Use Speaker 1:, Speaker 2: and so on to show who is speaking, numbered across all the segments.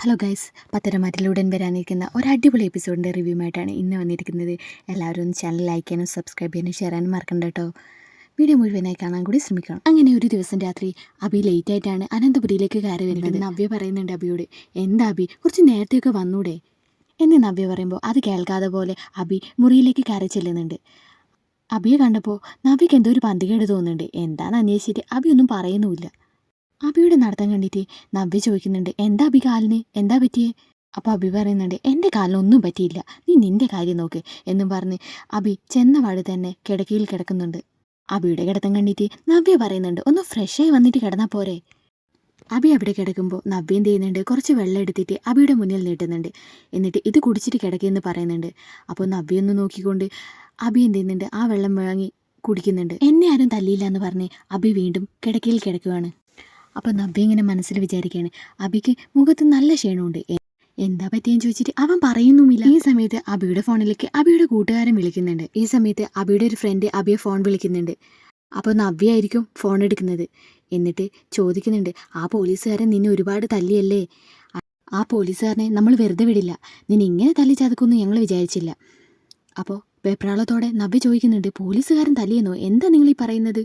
Speaker 1: Hello guys പത്തരമാറ്റിലൂടെ വരാനിരിക്കുന്ന ഒരു അടിപൊളി എപ്പിസോഡിന്റെ റിവ്യൂമായിട്ടാണ് ഇന്ന് വന്നിരിക്കുന്നത്. എല്ലാവരും ഒന്ന് ചാനൽ ലൈക്ക് ചെയ്യാനും സബ്സ്ക്രൈബ് ചെയ്യാനും ഷെയർ ചെയ്യാനും മറക്കണ്ട കേട്ടോ. വീഡിയോ മുഴുവനായി കാണാൻ കൂടി ശ്രമിക്കണം. അങ്ങനെ ഒരു ദിവസം രാത്രി അബി ലേറ്റ് ആയിട്ടാണ് അനന്തപുരിയിലേക്ക് കയറി വരുന്നത്. നവ്യ പറയുന്നുണ്ട് അബിയോട് എന്താ അബി കുറച്ച് നേരത്തെയൊക്കെ വന്നൂടെ? എന്ന് നവ്യ പറയുമ്പോൾ അത് കേൾക്കാതെ പോലെ അബി മുറിയിലേക്ക് കയറി ചെല്ലുന്നുണ്ട്. അബിയെ കണ്ടപ്പോൾ നവ്യക്ക് എന്തോ ഒരു പന്തികേട് തോന്നുന്നുണ്ട്. എന്താണെന്ന് അന്വേഷിച്ചിട്ട് അബി ഒന്നും പറയുന്നുമില്ല. അബിയുടെ നടത്തം കണ്ടിട്ട് നവ്യ ചോദിക്കുന്നുണ്ട് എന്താ അബി കാലിന്? എന്താ പറ്റിയേ? അപ്പോൾ അബി പറയുന്നുണ്ട് എന്റെ കാലിനൊന്നും പറ്റിയില്ല. നീ നിന്റെ കാര്യം നോക്ക് എന്നും പറഞ്ഞ് അബി ചെന്നപാട് തന്നെ കിടക്കയിൽ കിടക്കുന്നുണ്ട്. അബിയുടെ കിടത്തം കണ്ടിട്ട് നവ്യ പറയുന്നുണ്ട് ഒന്ന് ഫ്രഷായി വന്നിട്ട് കിടന്നാൽ പോരെ? അബി അവിടെ കിടക്കുമ്പോൾ നവ്യ എന്ത് ചെയ്യുന്നുണ്ട് കുറച്ച് വെള്ളം എടുത്തിട്ട് അബിയുടെ മുന്നിൽ നീട്ടുന്നുണ്ട്. എന്നിട്ട് ഇത് കുടിച്ചിട്ട് കിടക്കുമെന്ന് പറയുന്നുണ്ട്. അപ്പോൾ നവ്യ ഒന്ന് നോക്കിക്കൊണ്ട് അബി എന്ത് ചെയ്യുന്നുണ്ട് ആ വെള്ളം വാങ്ങി കുടിക്കുന്നുണ്ട്. എന്നെ ആരും തല്ലിയില്ല എന്ന് പറഞ്ഞ് അബി വീണ്ടും കിടക്കയിൽ കിടക്കുകയാണ് അപ്പോൾ നബി ഇങ്ങനെ മനസ്സിൽ വിചാരിക്കുകയാണ്. അബിക്ക് മുഖത്ത് നല്ല ക്ഷീണമുണ്ട്. എന്താ പറ്റിയെന്ന് ചോദിച്ചിട്ട് അവൻ പറയുന്നുമില്ല. ഈ സമയത്ത് അബിയുടെ ഫോണിലേക്ക് അബിയുടെ കൂട്ടുകാരൻ വിളിക്കുന്നുണ്ട്. ഈ സമയത്ത് അബിയുടെ ഒരു ഫ്രണ്ട് അബിയെ ഫോൺ വിളിക്കുന്നുണ്ട്. അപ്പോൾ നവ്യ ആയിരിക്കും ഫോൺ എടുക്കുന്നത്. എന്നിട്ട് ചോദിക്കുന്നുണ്ട് ആ പോലീസുകാരൻ നിന്നെ ഒരുപാട് തല്ലിയല്ലേ? ആ പോലീസുകാരനെ നമ്മൾ വെറുതെ വിടില്ല. നിന്നെ ഇങ്ങനെ തല്ലി ചതക്കുമെന്ന് ഞങ്ങൾ വിചാരിച്ചില്ല. അപ്പോൾ വെപ്രാളത്തോടെ നവ്യ ചോദിക്കുന്നുണ്ട് പോലീസുകാരൻ തല്ലിയെന്നോ? എന്താ നിങ്ങൾ ഈ പറയുന്നത്?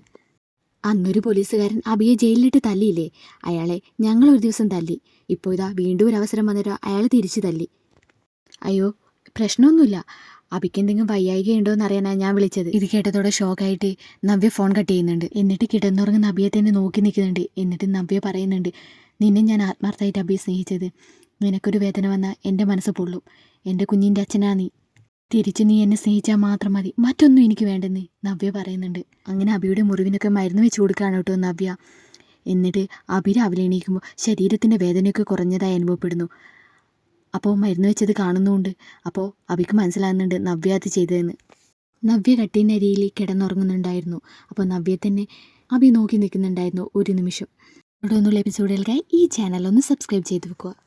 Speaker 1: അന്നൊരു പോലീസുകാരൻ അബിയെ ജയിലിലിട്ട് തല്ലിയില്ലേ? അയാളെ ഞങ്ങൾ ഒരു ദിവസം തല്ലി. ഇപ്പോൾ ഇതാ വീണ്ടും ഒരു അവസരം വന്നിട്ട് അയാൾ തിരിച്ചു തല്ലി. അയ്യോ പ്രശ്നമൊന്നുമില്ല. അബിക്ക് എന്തെങ്കിലും വയ്യായികയുണ്ടോ എന്ന് അറിയാനാണ് ഞാൻ വിളിച്ചത്. ഇത് കേട്ടതോടെ ഷോക്കായിട്ട് നവ്യ ഫോൺ കട്ട് ചെയ്യുന്നുണ്ട്. എന്നിട്ട് കിടന്നുറങ്ങുന്ന അബിയെ തന്നെ നോക്കി നിൽക്കുന്നുണ്ട്. എന്നിട്ട് നവ്യ പറയുന്നുണ്ട് നിന്നെ ഞാൻ ആത്മാർത്ഥമായിട്ട് അബിയെ സ്നേഹിച്ചത്. നിനക്കൊരു വേദന വന്നാൽ എന്റെ മനസ്സ് പൊള്ളും. എന്റെ കുഞ്ഞിന്റെ അച്ഛനാ നീ. തിരിച്ച് നീ എന്നെ സ്നേഹിച്ചാൽ മാത്രം മതി. മറ്റൊന്നും എനിക്ക് വേണ്ടെന്ന് നവ്യ പറയുന്നുണ്ട്. അങ്ങനെ അബിയുടെ മുറിവിനൊക്കെ മരുന്ന് വെച്ച് കൊടുക്കുകയാണ് കേട്ടോ നവ്യ. എന്നിട്ട് അബി രാവിലെ എണീക്കുമ്പോൾ ശരീരത്തിന്റെ വേദനയൊക്കെ കുറഞ്ഞതായി അനുഭവപ്പെടുന്നു. അപ്പോൾ മരുന്ന് വെച്ചത് കാണുന്നുമുണ്ട് അപ്പോൾ അബിക്ക് മനസ്സിലാകുന്നുണ്ട് നവ്യ അത് ചെയ്തതെന്ന്. നവ്യ കട്ടിനരിയിൽ കിടന്നുറങ്ങുന്നുണ്ടായിരുന്നു. അപ്പോൾ നവ്യ തന്നെ അബി നോക്കി നിൽക്കുന്നുണ്ടായിരുന്നു ഒരു നിമിഷം. ഇവിടെ ഒന്നുള്ള എപ്പിസോഡുകൾക്കായി ഈ ചാനൽ ഒന്ന് സബ്സ്ക്രൈബ് ചെയ്ത് വെക്കുക.